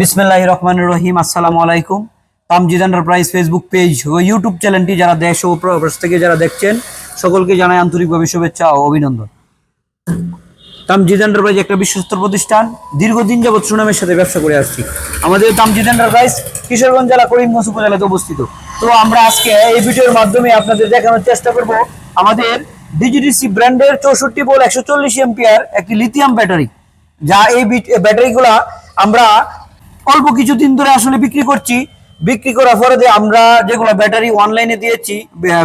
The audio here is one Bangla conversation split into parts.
বিসমিল্লাহ রহমান রহিম, আসসালামু আলাইকুম। তামজিদ এন্টারপ্রাইজ ফেসবুক পেজ ও ইউটিউব চ্যানেলটি যারা দেশ ও প্রবাস থেকে যারা দেখছেন, সকলকে জানাই আন্তরিকভাবে শুভেচ্ছা ও অভিনন্দন। তামজিদ এন্টারপ্রাইজ একটা বিশ্বস্ত প্রতিষ্ঠান, দীর্ঘদিন যাবৎ সুনামের সাথে ব্যবসা করে আসছি। আমাদের তামজিদ এন্টারপ্রাইজ কিশোরগঞ্জ জেলা, করিমগঞ্জ উপজেলাতে অবস্থিত। তো আমরা আজকে এই ভিডিওর মাধ্যমে আপনাদের দেখানোর চেষ্টা করব আমাদের ডিজিডিসি ব্র্যান্ডের চৌষট্টি বল একশো চল্লিশ এমপিআর একটি লিথিয়াম ব্যাটারি যা এই ব্যাটারিগুলা আমরা অল্প কিছুদিন ধরে আসলে বিক্রি করছি। বিক্রি করার পরে যে আমরা যেগুলো ব্যাটারি অনলাইনে দিয়েছি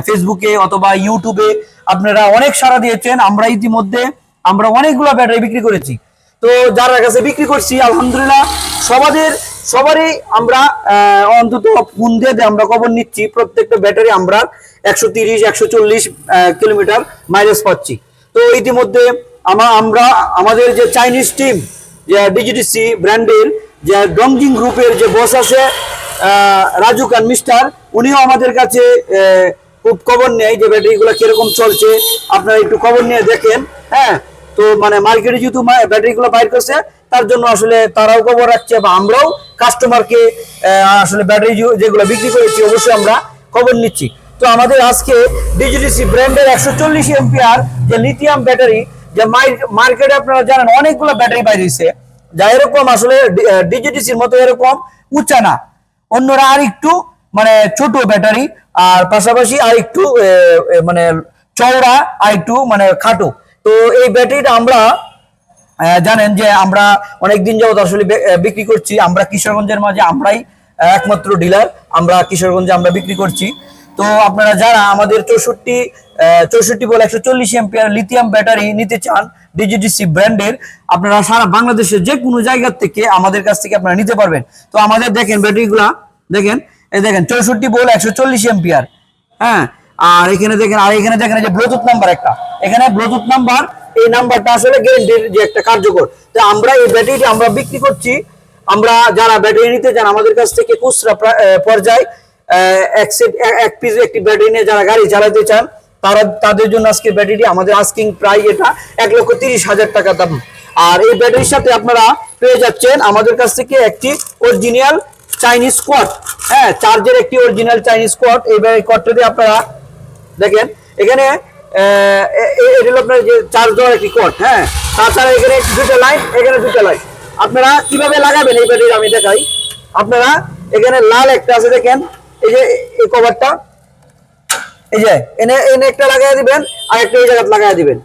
ফেসবুকে অথবা ইউটিউবে আপনারা অনেক সাড়া দিয়েছেন। আমরা ইতিমধ্যে আমরা অনেকগুলো ব্যাটারি বিক্রি করেছি। তো যারা কাছে বিক্রি করছি, আলহামদুলিল্লাহ, সবাদের, সবারই আমরা অন্তত ফোন দিয়ে আমরা খবর নিচ্ছি, প্রত্যেকটা ব্যাটারি আমরা একশো তিরিশ, একশো চল্লিশ কিলোমিটার মাইলেজ পাচ্ছি। তো ইতিমধ্যে আমরা, আমাদের যে চাইনিজ টিম ডিজিটিসি ব্র্যান্ডের যে ডংজিং গ্রুপের যে বস আছে রাজু খান মিস্টার উনিও আমাদের কাছে খুব খবর নেয় যে ব্যাটারিগুলো কীরকম চলছে। আপনারা একটু খবর নিয়ে দেখেন হ্যাঁ? তো মানে মার্কেটে যেহেতু ব্যাটারিগুলো বাইর করছে, তার জন্য আসলে তারাও খবর রাখছে বা আমরাও কাস্টমারকে আসলে ব্যাটারি যেগুলো বিক্রি করেছি, অবশ্যই আমরা খবর নিচ্ছি। তো আমাদের আজকে ডিজিটিসি ব্র্যান্ডের একশো চল্লিশ এমপিআর যে লিথিয়াম ব্যাটারি যে মার্কেটে আপনারা জানেন, অনেকগুলো ব্যাটারি বাইরেছে যা এরকম আসলে ডিজিটিসির মতো এরকম উঁচা না। অন্যরা আর একটু মানে ছোট ব্যাটারি, আর পাশাপাশি আর একটু মানে চওড়া আর একটু মানে খাটো। তো এই ব্যাটারিটা আমরা জানেন যে আমরা অনেকদিন যাবত আসলে বিক্রি করছি। আমরা কিশোরগঞ্জের মাঝে আমরাই একমাত্র ডিলার। আমরা কিশোরগঞ্জে আমরা বিক্রি করছি। তো আপনারা যারা আমাদের চৌষট্টি চৌষট্টি বলে একশো চল্লিশ এমপিআর লিথিয়াম ব্যাটারি নিতে চান ডিজিডিসি ব্র্যান্ডের আপনারা সারা বাংলাদেশের যে কোনো জায়গা থেকে আমাদের কাছ থেকে আপনারা নিতে পারবেন। তো আমাদের দেখেন ব্যাটারিগুলা, দেখেন, এই দেখেন চৌষট্টি বল একশো চল্লিশ এমপিআর হ্যাঁ? আর এখানে দেখেন, আর এখানে দেখেন যে ব্লুটুথ নাম্বার একটা। এখানে ব্লুটুথ নাম্বার এই নাম্বারটা আসলে গ্যারেন্টির যে একটা কার্যকর। তো আমরা এই ব্যাটারিটি আমরা বিক্রি করছি। আমরা যারা ব্যাটারি নিতে চান, আমাদের কাছ থেকে খুচরা পর্যায়ে এক পিস একটি ব্যাটারি নিয়ে যারা গাড়ি চালাতে চান তারা তাদের জন্য আজকে ব্যাটারি আমাদের আস্কিং প্রায় এটা এক লক্ষ তিরিশ হাজার টাকা দাম। আর এই ব্যাটারির সাথে আপনারা পেয়ে যাচ্ছেন আমাদের কাছ থেকে একটি অরিজিনাল চাইনিজ কোয়াট হ্যাঁ চার্জের একটি অরিজিনাল চাইনিজ কোয়াট এই কোয়াটটা দিয়ে আপনারা দেখেন, এখানে এটা হলো আপনার যে চার্জ দেওয়ার একটি কোয়াট হ্যাঁ তাছাড়া এখানে দুটো লাইট এখানে দুটো লাইট আপনারা কীভাবে লাগাবেন এই ব্যাটারি আমি দেখাই। আপনারা এখানে লাল একটা আছে দেখেন, এই যে, এই কভারটা এই যে, এনে এনে একটা লাগাই দিবেন, আর একটা এই জায়গায় লাগাই দিবেন।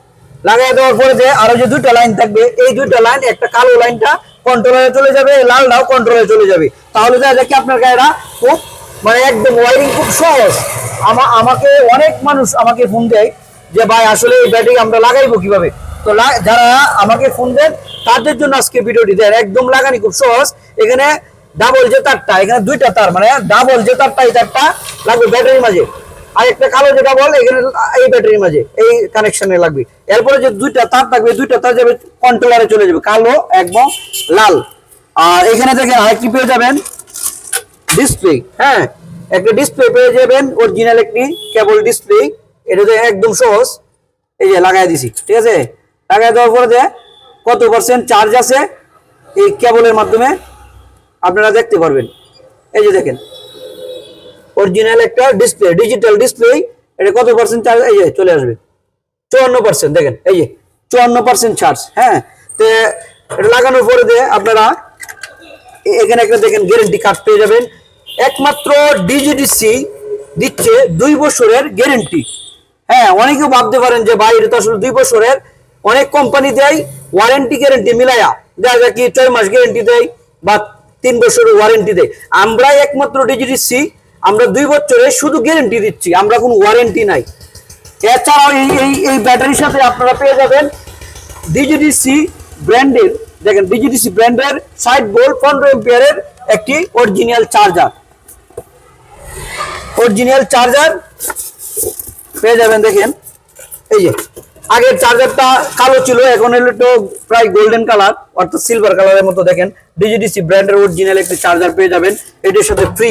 লাগাই দেওয়ার পরে যে আরও যে দুইটা লাইন থাকবে, এই দুইটা লাইন, একটা কালো লাইনটা কন্ট্রোলারে চলে যাবে, লালটাও কন্ট্রোলে চলে যাবে। তাহলে দেখা যায় আপনার গায়েরা খুব মানে একদম ওয়ারিং খুব সহজ। আমা- আমাকে অনেক মানুষ আমাকে ফোন দেয় যে, ভাই, আসলে এই ব্যাটারি আমরা লাগাইবো কীভাবে? তো যারা আমাকে ফোন দেন, তাদের জন্য আজকে ভিডিওটি দেন। একদম লাগানি খুব সহজ। এখানে ডাবল যে তারটা, এখানে দুইটা তার মানে ডাবল যে তারটা, এই তারটা লাগবে ব্যাটারির মাঝে। আর একটা কালো যেটা বল, এখানে এই ব্যাটারির মাঝে, এই কানেকশনে লাগবে। এরপরে যে দুইটা তার থাকবে, দুইটা তার যাবে কন্ট্রোলারে চলে যাবে, কালো এবং লাল। আর এখানে দেখেন আরেকটি পেয়ে যাবেন ডিসপ্লে হ্যাঁ একটা ডিসপ্লে পেয়ে যাবেন অরিজিনাল একটি কেবল ডিসপ্লে এটাতে একদম সহজ। এই যে লাগাই দিছি, ঠিক আছে? লাগাই দেওয়ার পরে যে কত পার্সেন্ট চার্জ আছে এই কেবলের মাধ্যমে আপনারা দেখতে পারবেন। এই যে দেখেন অরিজিনাল একটা ডিসপ্লে ডিজিটাল ডিসপ্লে এটা কত পার্সেন্ট চার্জ এই যে, চলে আসবে। চুয়ান্ন পার্সেন্ট দেখেন, এই যে, চুয়ান্ন পার্সেন্ট চার্জ হ্যাঁ? তো এটা লাগানোর পরে দিয়ে আপনারা এখানে একটা দেখেন গ্যারেন্টি কার্ড পেয়ে যাবেন। একমাত্র ডিজিডিসি দিচ্ছে দুই বছরের গ্যারেন্টি হ্যাঁ অনেকে ভাবতে পারেন যে, ভাই, এটা তো আসলে দুই বছরের। অনেক কোম্পানি দেয় ওয়ারেন্টি গ্যারেন্টি মিলায়া। দেখা যায় কি ছয় মাস গ্যারেন্টি দেয় বা তিন বছরের ওয়ারেন্টি দেয়। আমরাই একমাত্র ডিজিডিসি আমরা দুই বছরে শুধু গ্যারেন্টি দিচ্ছি, আমরা কোনো ওয়ারেন্টি নাই। এছাড়াও এই এই এই ব্যাটারির সাথে আপনারা পেয়ে যাবেন ডিজিডিসি ব্র্যান্ডের দেখেন ডিজিডিসি ব্র্যান্ডের সাইড বোল্ট পনেরো এম্পিয়ারের একটি অরিজিনাল চার্জার অরিজিনাল চার্জার পেয়ে যাবেন, দেখেন। এই যে, আগের চার্জারটা কালো ছিল, এখন হলো একটু প্রায় গোল্ডেন কালার অর্থাৎ সিলভার কালারের মতো, দেখেন। ডিজিডিসি ব্র্যান্ডের অরিজিনাল একটি চার্জার পেয়ে যাবেন, এটির সাথে ফ্রি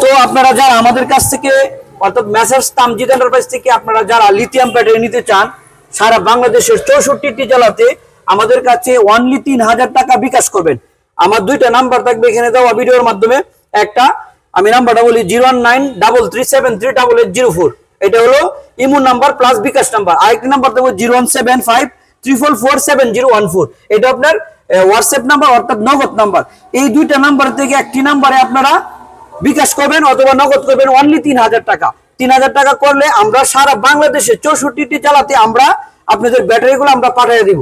তো আপনারা যারা আমাদের কাছ থেকে, অর্থাৎ মেসার্স তামজিদ এন্টারপ্রাইজ থেকে আপনারা যারা লিথিয়াম ব্যাটারি নিতে চান, সারা বাংলাদেশের চৌষট্টিটি জেলাতে আমাদের কাছে অনলি তিন হাজার টাকা বিকাশ করবেন। আমার দুইটা নাম্বার থাকবে এখানে দেওয়া ভিডিওর মাধ্যমে। একটা, আমি নাম্বারটা বলি zero nine double three seven three double eight zero four. এটা হলো ইমুন নাম্বার প্লাস বিকাশ নাম্বার। আরেকটি নাম্বার দেবো zero one seven five triple four seven zero one four. এটা আপনার হোয়াটসঅ্যাপ নাম্বার অর্থাৎ নগদ নাম্বার। এই দুইটা নাম্বার থেকে একটি নাম্বারে আপনারা বিকাশ করবেন অথবা নগদ করবেন অনলি তিন হাজার টাকা। তিন হাজার টাকা করলে আমরা সারা বাংলাদেশে চৌষট্টিটি জেলাতে আমরা আপনাদের ব্যাটারিগুলো আমরা পাঠিয়ে দিব।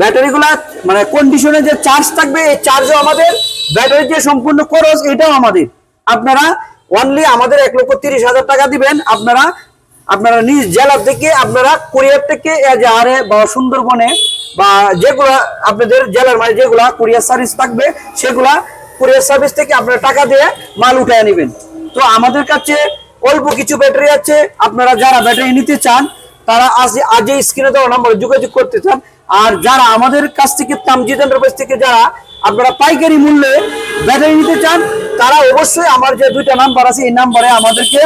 ব্যাটারিগুলা মানে কন্ডিশনে যে চার্জ থাকবে, এই চার্জও আমাদের। ব্যাটারি যে সম্পূর্ণ খরচ, এটাও আমাদের। আপনারা অনলি আমাদের এক লক্ষ তিরিশ হাজার টাকা দিবেন। আপনারা আপনারা নিজ জেলা থেকে আপনারা কুরিয়ার থেকে এজাহারে বা সুন্দরবনে বা যেগুলা আপনাদের জেলার মানে যেগুলা কুরিয়ার সার্ভিস থাকবে, সেগুলা কুরিয়ার সার্ভিস থেকে আপনারা টাকা দিয়ে মাল উঠায় নেবেন। তো আমাদের কাছে অল্প কিছু ব্যাটারি আছে। আপনারা যারা ব্যাটারি নিতে চান, তারা আজ আজই স্ক্রিনে দেওয়া নম্বরে যোগাযোগ করতে চান। আর যারা আমাদের কাছ থেকে তামজিদ এন্টারপ্রাইজ থেকে যারা আপনারা পাইকারি মূল্যে ব্যাটারি নিতে চান, তারা অবশ্যই আমার যে দুইটা নাম্বার আছে, এই নাম্বারে আমাদেরকে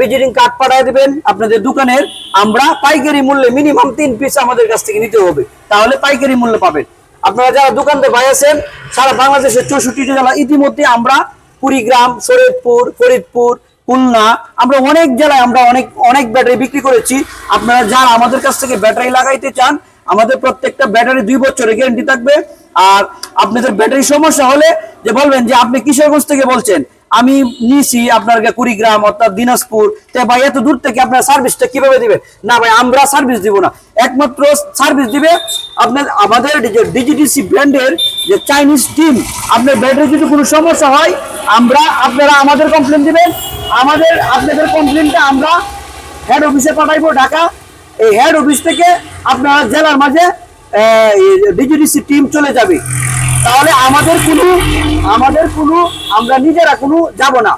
ভিজিটিং কার্ড পাঠিয়ে দিবেন। আপনাদের দোকানের আমরা পাইকারি মূল্যে মিনিমাম তিন পিস আমাদের কাছ থেকে নিতে হবে। তাহলে পাইকারি মূল্যে পাবেন। আপনারা যারা দোকানদার ভাই আছেন, সারা বাংলাদেশের চৌষট্টি জেলা ইতিমধ্যে আমরা কুড়িগ্রাম শরীয়তপুর ফরিদপুর, খুলনা, আমরা অনেক জেলায় আমরা অনেক অনেক ব্যাটারি বিক্রি করেছি। আপনারা যারা আমাদের কাছ থেকে ব্যাটারি লাগাইতে চান, আমাদের প্রত্যেকটা ব্যাটারি দুই বছরের গ্যারেন্টি থাকবে। আর আপনাদের ব্যাটারি সমস্যা হলে যে বলবেন যে আপনি কিশোরগঞ্জ থেকে বলছেন আমি নিছি আপনার কুড়িগ্রাম, অর্থাৎ দিনাজপুর। তে ভাই, এত দূর থেকে আপনার সার্ভিসটা কীভাবে দিবে? না ভাই, আমরা সার্ভিস দিব না। একমাত্র সার্ভিস দিবে আপনার, আমাদের যে ডিজিডিসি ব্র্যান্ডের যে চাইনিজ টিম আপনার ব্র্যান্ডের যদি কোনো সমস্যা হয়, আমরা আপনারা আমাদের কমপ্লেন দিবেন। আমাদের, আপনাদের কমপ্লেনটা আমরা হেড অফিসে পাঠাইবো ঢাকা। এই হেড অফিস থেকে আপনারা জেলার মাঝে ডিজিডিসি টিম চলে যাবে। তাহলে আমাদের কোনো আমাদের কোনো, আমরা নিজেরা কোনো যাব না।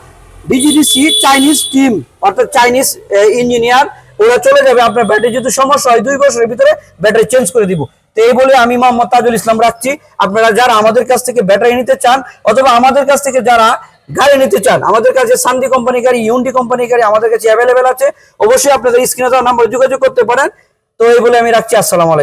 ডিজিডিসি চাইনিজ টিম অর্থাৎ চাইনিজ ইঞ্জিনিয়ার ওরা চলে যাবে আপনার ব্যাটারি যদি সমস্যা হয়, দুই বছরের ভিতরে ব্যাটারি চেঞ্জ করে দিব। তো এই বলে আমি মোহাম্মদ তাজুল ইসলাম রাখছি। আপনারা যারা আমাদের কাছ থেকে ব্যাটারি নিতে চান, অথবা আমাদের কাছ থেকে যারা গাড়ি নিতে চান, আমাদের কাছে সান্দি কোম্পানি গাড়ি ইউন্ডি কোম্পানি গাড়ি আমাদের কাছে অ্যাভেলেবেল আছে। অবশ্যই আপনাদের স্ক্রিনে দেওয়া নাম্বার যোগাযোগ করতে পারেন। তো এই বলে আমি রাখছি। আসসালামু আলাইকুম।